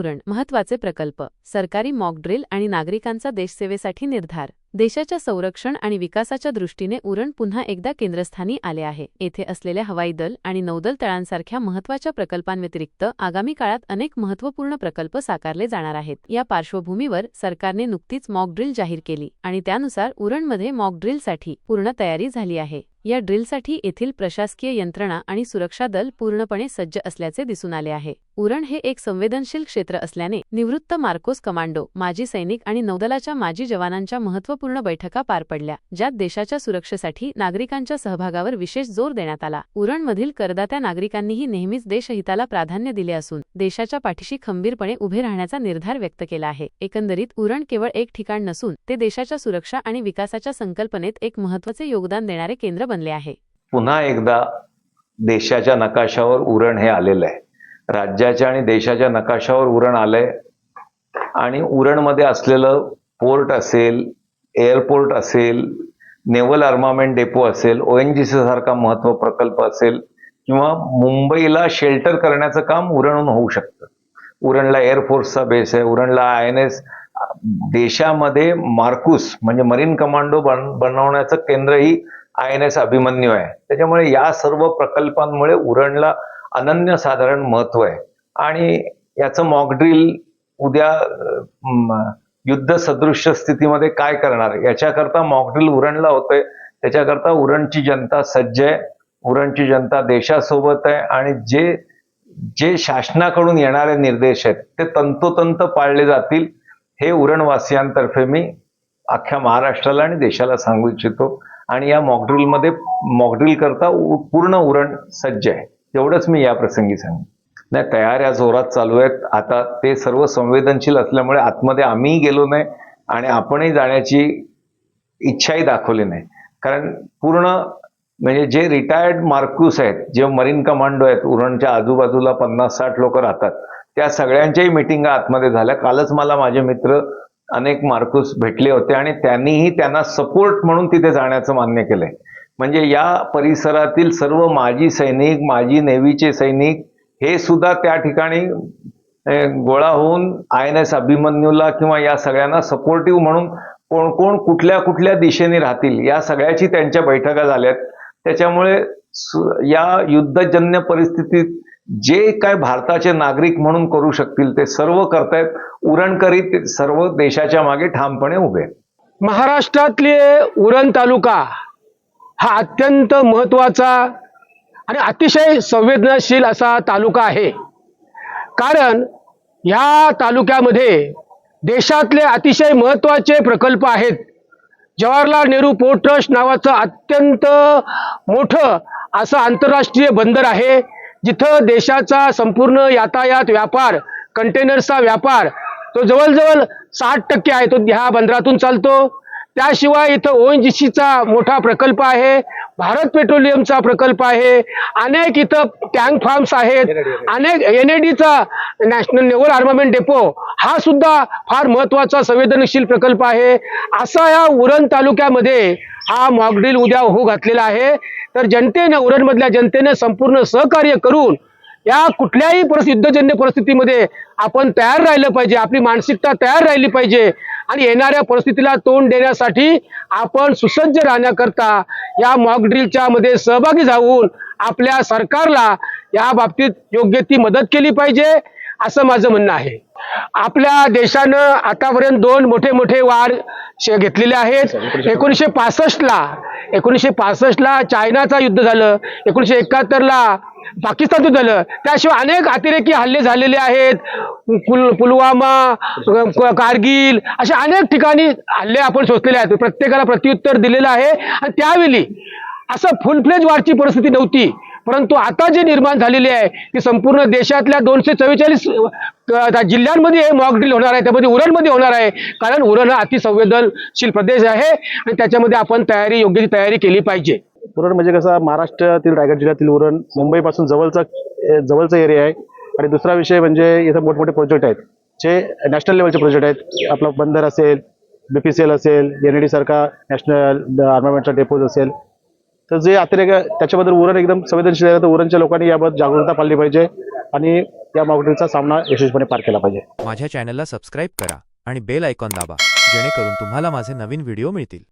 उरण महत्त्वाचे प्रकल्प सरकारी मॉक ड्रिल आणि नागरिकांचा देशसेवेसाठी निर्धार देशाच्या संरक्षण आणि विकासाच्या दृष्टीने उरण पुन्हा एकदा केंद्रस्थानी आले आहे. येथे असलेल्या हवाई दल आणि नौदल तळांसारख्या महत्त्वाच्या प्रकल्पांव्यतिरिक्त आगामी काळात अनेक महत्त्वपूर्ण प्रकल्प साकारले जाणार आहेत. या पार्श्वभूमीवर सरकारने नुकतीच मॉक ड्रिल जाहीर केली आणि त्यानुसार उरणमध्ये मॉक ड्रिलसाठी पूर्ण तयारी झाली आहे. या ड्रिलसाठी येथील प्रशासकीय यंत्रणा आणि सुरक्षा दल पूर्णपणे सज्ज असल्याचे दिसून आले आहे. उरण हे एक संवेदनशील क्षेत्र असल्याने निवृत्त मार्कोस कमांडो माजी सैनिक आणि नौदलाच्या माजी जवानांच्या महत्त्वपूर्ण बैठका पार पडल्या ज्यात देशाच्या सुरक्षेसाठी नागरिकांच्या सहभागावर विशेष जोर देण्यात आला. उरणमधील करदात्या नागरिकांनीही नेहमीच देशहिताला प्राधान्य दिले असून देशाच्या पाठीशी खंबीरपणे उभे राहण्याचा निर्धार व्यक्त केला आहे. एकंदरीत उरण केवळ एक ठिकाण नसून ते देशाच्या सुरक्षा आणि विकासाच्या संकल्पनेत एक महत्त्वाचे योगदान देणारे केंद्र बनले आहे. पुन्हा एकदा देशाच्या नकाशावर उरण हे आलेलं आहे. राज्याच्या आणि देशाच्या नकाशावर उरण आलंय. आणि उरणमध्ये असलेलं पोर्ट असेल एअरपोर्ट असेल नेव्हल आर्मामेंट डेपो असेल ओ एन जी सी सारखा महत्त्व प्रकल्प असेल किंवा मुंबईला शेल्टर करण्याचं काम उरणहून होऊ शकतं. उरणला एअरफोर्सचा बेस आहे उरणला आय एन एस देशामध्ये मार्कुस म्हणजे मरीन कमांडो बन बनवण्याचं केंद्रही आय एन एस अभिमन्यू आहे. त्याच्यामुळे या सर्व प्रकल्पांमुळे उरणला अनन्यसाधारण महत्त्व आहे. आणि याचं मॉकड्रिल उद्या युद्ध सदृश्य स्थितीमध्ये काय करणार? याच्याकरता मॉकड्रिल उरणला होतंय. त्याच्याकरता उरणची जनता सज्ज आहे. उरणची जनता देशासोबत आहे. आणि जे जे शासनाकडून येणारे निर्देश आहेत ते तंतोतंत पाळले जातील. हे उरणवासियांतर्फे मी अख्ख्या महाराष्ट्राला आणि देशाला सांगू इच्छितो. आणि या मॉकड्रिलमध्ये मॉकड्रिल करता उ- पूर्ण उरण सज्ज आहे. एवढंच मी या प्रसंगी सांगेन. नाही तयाऱ्या जोरात चालू आहेत. आता ते सर्व संवेदनशील असल्यामुळे आतमध्ये आम्हीही गेलो नाही आणि आपणही जाण्याची इच्छाही दाखवली नाही. कारण पूर्ण म्हणजे जे रिटायर्ड मार्क्यूस आहेत जे मरीन कमांडो आहेत उरणच्या आजूबाजूला पन्नास साठ लोक राहतात त्या सगळ्यांच्याही मिटिंगा आतमध्ये झाल्या. कालच मला माझे मित्र अनेक मार्कुस भेटले होते आणि त्यांनीही त्यांना सपोर्ट म्हणून तिथे जाण्याचं मान्य केलंय. म्हणजे या परिसरातील सर्व माजी सैनिक माजी नेव्हीचे सैनिक हे सुद्धा त्या ठिकाणी गोळा होऊन आय एन एस अभिमन्यूला किंवा या सगळ्यांना सपोर्टिव्ह म्हणून कोण कोण कुठल्या कुठल्या दिशेने राहतील या सगळ्याची त्यांच्या बैठका झाल्यात. त्याच्यामुळे या युद्धजन्य परिस्थितीत जे काय भारताचे नागरिक म्हणून करू शकतील ते सर्व करतायत. उरणकरी करीत सर्व देशाच्या मागे ठामपणे उभे आहेत. महाराष्ट्रातले उरण तालुका हा अत्यंत महत्त्वाचा आणि अतिशय संवेदनशील असा तालुका आहे. कारण ह्या तालुक्यामध्ये देशातले अतिशय महत्त्वाचे प्रकल्प आहेत. जवाहरलाल नेहरू पोर्ट ट्रस्ट नावाचं अत्यंत मोठं असं आंतरराष्ट्रीय बंदर आहे जिथं देशाचा संपूर्ण यातायात व्यापार कंटेनर्सचा व्यापार तो जवळजवळ साठ टक्के आहे तो ह्या बंदरातून चालतो. त्याशिवाय इथं ओ एन जी सीचा मोठा प्रकल्प आहे भारत पेट्रोलियमचा प्रकल्प आहे अनेक इथं टँक फार्म्स आहेत अनेक एन डीचा नॅशनल नेव्हल आर्मामेंट डेपो हा सुद्धा फार महत्त्वाचा संवेदनशील प्रकल्प आहे. असा या उरण तालुक्यामध्ये हा मॉकड्रिल उद्या होऊ घातलेला आहे. तर जनतेनं उरणमधल्या जनतेनं संपूर्ण सहकार्य करून या कुठल्याही परिस्थिती युद्धजन्य परिस्थितीमध्ये आपण तयार राहिलं पाहिजे. आपली मानसिकता तयार राहिली पाहिजे. आणि येणाऱ्या परिस्थितीला तोंड देण्यासाठी आपण सुसज्ज राहण्याकरता या मॉकड्रिलच्या मध्ये सहभागी जाऊन आपल्या सरकारला या बाबतीत योग्य ती मदत केली पाहिजे. असं माझं म्हणणं आहे. आपल्या देशानं आतापर्यंत दोन मोठे मोठे वार घेतलेले आहेत. एकोणीसशे पासष्टला एकोणीसशे पासष्टला चायनाचा युद्ध झालं एकोणीसशे एकाहत्तरला पाकिस्तान युद्ध झालं. त्याशिवाय अनेक अतिरेकी हल्ले झालेले आहेत. पुल पुलवामा कारगिल अशा अनेक ठिकाणी हल्ले आपण सोचलेले आहेत. प्रत्येकाला प्रत्युत्तर दिलेलं आहे. आणि त्यावेळी असं फुलफ्लेज वारची परिस्थिती नव्हती. परंतु आता जे निर्माण झालेली आहे ती संपूर्ण देशातल्या दोनशे चव्वेचाळीस जिल्ह्यांमध्ये हे मॉक ड्रिल होणार आहे त्यामध्ये उरणमध्ये होणार आहे. कारण उरण हा अतिसंवेदनशील प्रदेश आहे आणि त्याच्यामध्ये आपण तयारी योग्य ती तयारी केली पाहिजे. उरण म्हणजे कसं महाराष्ट्रातील रायगड जिल्ह्यातील उरण मुंबईपासून जवळचा जवळचा एरिया आहे. आणि दुसरा विषय म्हणजे इथं मोठमोठे प्रोजेक्ट आहेत. जे नॅशनल लेवलचे प्रोजेक्ट आहेत. आपलं बंदर असेल बीपीसीएल असेल एन सारखा नॅशनल आर्मामेंटचा डेपोज असेल. तर जे अतिरेक त्याच्याबद्दल उरण एकदम संवेदनशील आहे. तर उरणच्या लोकांनी याबाबत जागरूकता पाळली पाहिजे आणि या मॉकड्रिलचा सामना यशस्वीपणे पार केला पाहिजे. माझ्या चॅनलला सबस्क्राईब करा आणि बेल आयकॉन दाबा जेणेकरून तुम्हाला माझे नवीन व्हिडिओ मिळतील.